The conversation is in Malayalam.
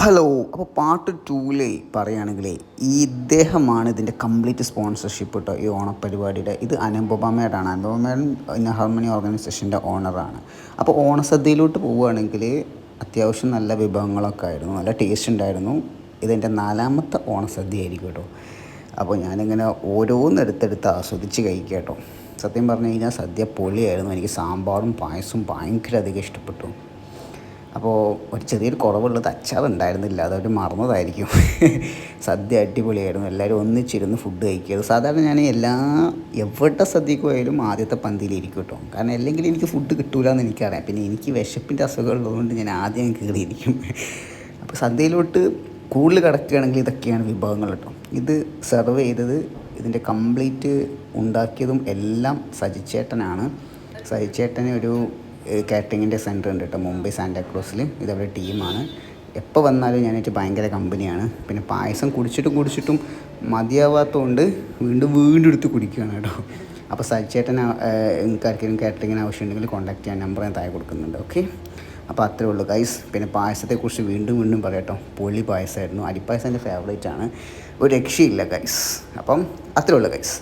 ഹലോ അപ്പോൾ പാർട്ട് ടൂവിലെ പറയുകയാണെങ്കിലേ ഈ ഇദ്ദേഹമാണ് ഇതിന്റെ കംപ്ലീറ്റ് സ്പോൺസർഷിപ്പ് കേട്ടോ ഈ ഓണപ്പരിപാടിയുടെ ഇത് അനുപമയുടെയാണ് ഇന്ന ഹാർമണി ഓർഗനൈസേഷന്റെ ഓണറാണ് അപ്പോൾ ഓണസദ്യയിലോട്ട് പോവുകയാണെങ്കിൽ അത്യാവശ്യം നല്ല വിഭവങ്ങളൊക്കെ ആയിരുന്നു നല്ല ടേസ്റ്റ് ഉണ്ടായിരുന്നു. ഇതെന്റെ നാലാമത്തെ ഓണസദ്യ ആയിരിക്കും കേട്ടോ അപ്പോൾ ഞാനിങ്ങനെ ഓരോന്നെടുത്തെടുത്ത് ആസ്വദിച്ച് കഴിക്കുക കേട്ടോ സത്യം പറഞ്ഞു കഴിഞ്ഞാൽ സദ്യ പൊളിയായിരുന്നു. എനിക്ക് സാമ്പാറും പായസവും ഭയങ്കര അധികം ഇഷ്ടപ്പെട്ടു. അപ്പോൾ ഒരു ചെറിയൊരു കുറവുള്ളത് അച്ചാർ ഉണ്ടായിരുന്നില്ല. അതവർ മറന്നതായിരിക്കും. സദ്യ അടിപൊളിയായിരുന്നു. എല്ലാവരും ഒന്നിച്ചിരുന്ന് ഫുഡ് കഴിക്കുക സാധാരണ ഞാൻ എല്ലാ എവിടെ സദ്യക്ക് പോയാലും ആദ്യത്തെ പന്തിയിലിരിക്കും കേട്ടോ. കാരണം അല്ലെങ്കിൽ എനിക്ക് ഫുഡ് കിട്ടൂല എന്ന് എനിക്കറിയാം. പിന്നെ എനിക്ക് വിശപ്പിന്റെ അസുഖം ഉള്ളതുകൊണ്ട് ഞാൻ ആദ്യം കയറിയിരിക്കും. അപ്പോൾ സദ്യയിലോട്ട് കൂടുതൽ കിടക്കുകയാണെങ്കിൽ ഇതൊക്കെയാണ് വിഭവങ്ങൾ കേട്ടോ. ഇത് സെർവ് ചെയ്തത് ഇതിന്റെ കംപ്ലീറ്റ് ഉണ്ടാക്കിയതും എല്ലാം സജിച്ചേട്ടനാണ്. സജിച്ചേട്ടന് ഒരു കാറ്ററിങ്ങിന്റെ സെന്റർ ഉണ്ട് കേട്ടോ മുംബൈ സാന്റാക്രോസിൽ ഇതവരുടെ ടീമാണ്. എപ്പോൾ വന്നാലും ഞാനായിട്ട് ഭയങ്കര കമ്പനിയാണ്. പിന്നെ പായസം കുടിച്ചിട്ടും കുടിച്ചിട്ടും മതിയാവാത്തതുകൊണ്ട് വീണ്ടും വീണ്ടും എടുത്ത് കുടിക്കുകയാണ് കേട്ടോ. അപ്പോൾ സജ്ജേട്ടൻ നിങ്ങൾക്ക് ആർക്കെങ്കിലും കാറ്ററിങ്ങിന് ആവശ്യമുണ്ടെങ്കിൽ കോൺടാക്ട് ചെയ്യാൻ നമ്പർ ഞാൻ താഴെ കൊടുക്കുന്നുണ്ട് ഓക്കെ അപ്പോൾ അത്രേ ഉള്ളൂ ഗൈസ് പിന്നെ പായസത്തെക്കുറിച്ച് വീണ്ടും വീണ്ടും പറയട്ടോ പൊളി പായസമായിരുന്നു. അരിപ്പായസം എന്റെ ഫേവറേറ്റ് ആണ്. ഒരു രക്ഷയില്ല ഗൈസ് അപ്പം അത്രേ ഉള്ളൂ ഗൈസ്